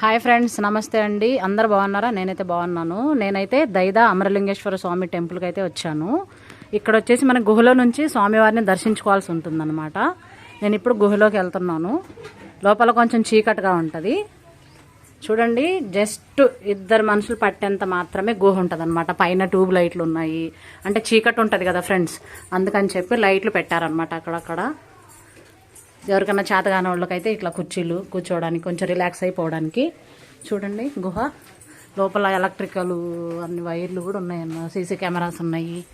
Hi friends నమస్తే అండి. అందరు బాగున్నారా? నేనైతే బాగున్నాను. నేనైతే దైదా అమరలింగేశ్వర స్వామి టెంపుల్కి అయితే వచ్చాను. ఇక్కడ వచ్చేసి మన గుహలో నుంచి స్వామివారిని దర్శించుకోవాల్సి ఉంటుందన్నమాట. నేను ఇప్పుడు గుహలోకి వెళ్తున్నాను. లోపల కొంచెం చీకటిగా ఉంటుంది. చూడండి జస్ట్ ఇద్దరు మనుషులు పట్టేంత మాత్రమే గుహ ఉంటుంది పైన ట్యూబ్ లైట్లు ఉన్నాయి. అంటే చీకటి ఉంటుంది కదా ఫ్రెండ్స్ అందుకని చెప్పి లైట్లు పెట్టారనమాట అక్కడక్కడ. ఎవరికైనా చేతగాని వాళ్ళకైతే ఇట్లా కుర్చీలు కూర్చోవడానికి కొంచెం రిలాక్స్ అయిపోవడానికి. చూడండి గుహ. లోపల ఎలక్ట్రికల్ అన్ని వైర్లు కూడా ఉన్నాయన్న సీసీ కెమెరాస్ ఉన్నాయి.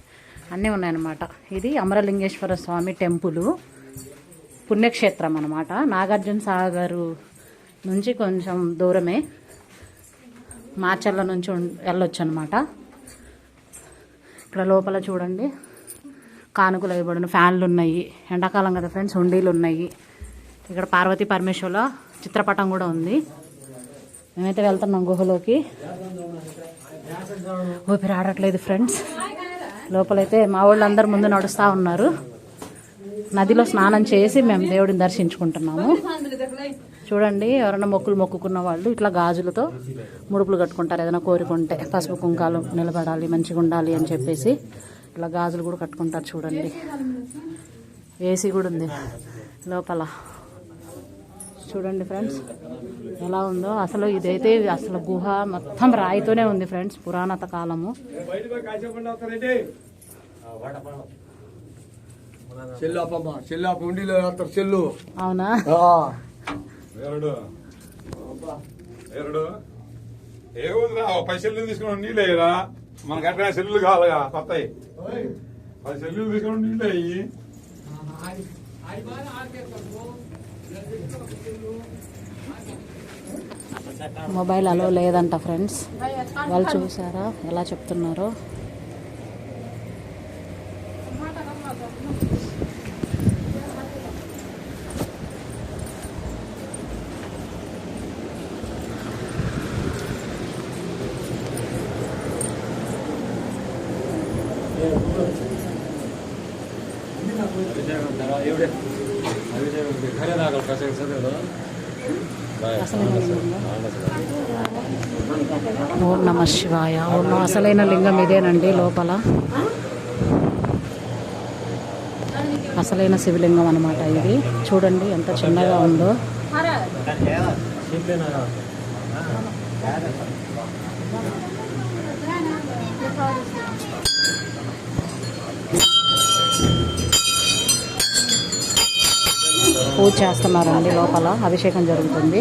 అన్నీ ఉన్నాయన్నమాట. ఇది అమరలింగేశ్వర స్వామి టెంపుల్. పుణ్యక్షేత్రం అనమాట నాగార్జున సాగర్ నుంచి కొంచెం దూరమే. మార్చర్ల నుంచి ఉం- వెళ్ళొచ్చు అనమాట ఇక్కడ లోపల చూడండి. కానుకలు ఇవ్వబడిన ఫ్యాన్లు ఉన్నాయి. ఎండాకాలం కదా ఫ్రెండ్స్ హుండీలు ఉన్నాయి. ఇక్కడ పార్వతీ పరమేశ్వరుల చిత్రపటం కూడా ఉంది. మేమైతే వెళ్తున్నాం గుహలోకి. ఊపిరి ఆడట్లేదు ఫ్రెండ్స్. లోపలైతే మా వాళ్ళు అందరు ముందు నడుస్తూ ఉన్నారు. నదిలో స్నానం చేసి మేము దేవుడిని దర్శించుకుంటున్నాము. చూడండి ఎవరైనా మొక్కులు మొక్కుకున్న వాళ్ళు ఇట్లా గాజులతో ముడుపులు కట్టుకుంటారు. ఏదైనా కోరుకుంటే పసుపు కుంకాలు నిలబడాలి మంచిగా ఉండాలి అని చెప్పేసి ఇట్లా గాజులు కూడా కట్టుకుంటారు చూడండి. ఏసీ కూడా ఉంది లోపల. చూడండి ఫ్రెండ్స్. ఎలా ఉందో అసలు ఇదైతే అసలు గుహ మొత్తం రాయితోనే ఉంది ఫ్రెండ్స్ పురాణత కాలము. అవునా? ఏముందిరా పది సెల్లు మనకు అట్లా కావాలిగా కొత్తవి. పది మొబైల్ అలో లేదంట ఫ్రెండ్స్. వాళ్ళు చూసారా? ఎలా చెప్తున్నారో? అసలైన ఓం నమ శివాయ. ఓం అసలైన లింగం ఇదేనండి లోపల. అసలైన శివలింగం అనమాట ఇది. చూడండి ఎంత చిన్నగా ఉందో. పూజ చేస్తున్నారండి లోపల అభిషేకం జరుగుతుంది.